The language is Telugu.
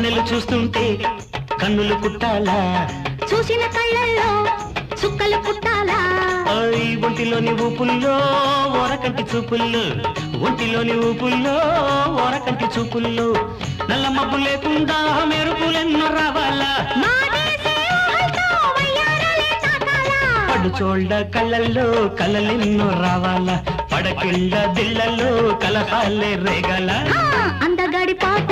చూస్తుంటే కన్నులు కుట్టాలా? చూసిన కళ్ళల్లో చుక్కలు పుట్టాలా ఒంటిలోని ఊపుల్లో ఓరకంటి చూపుల్లో ఒంటిలోని ఊపుల్లో ఓరకంటి చూపుల్లో నల్ల మబ్బు లేకుండా మెరుపులెన్నో రావాలా? పడు చోళ్ళ కళ్ళల్లో కలలెన్నో రావాలా? పడకిళ్ళ దిళ్ళల్లో కలహాలే రేగల? అందగాడి పాట